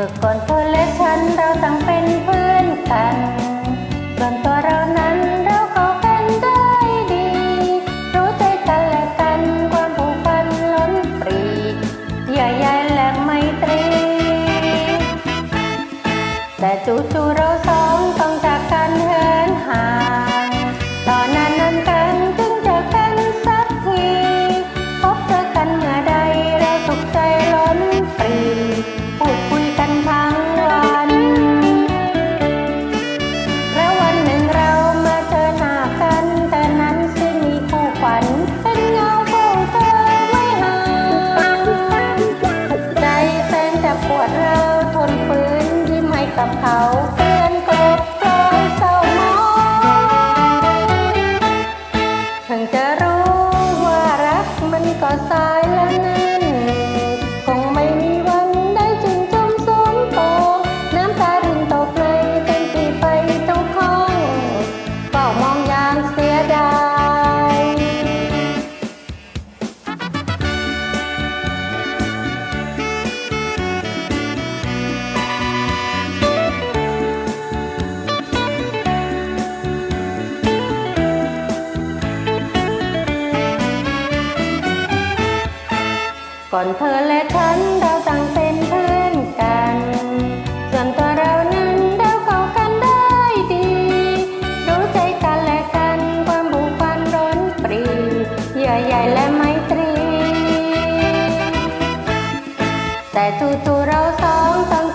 มื่อก่อนเธอและฉันเราต่างเป็นเพื่อนกัน ส่วนตัวเรานั้นเราเข้ากันได้ดี รู้ใจกันและกันความผูกพันล้นปรีเยื่อใยและไมตรี แต่จู่ๆเราสองต้องจากกันเหินห่าง ยิ้ม ก่อนเธอและฉันเราต่างเป็นเพื่อนกัน ส่วนตัวเรานั้นเราเข้ากันได้ดี รู้ใจกันและกันความบุกความร้นปรีเยื่อใหญ่และไมตรี แต่จู่ๆเราสองต้อง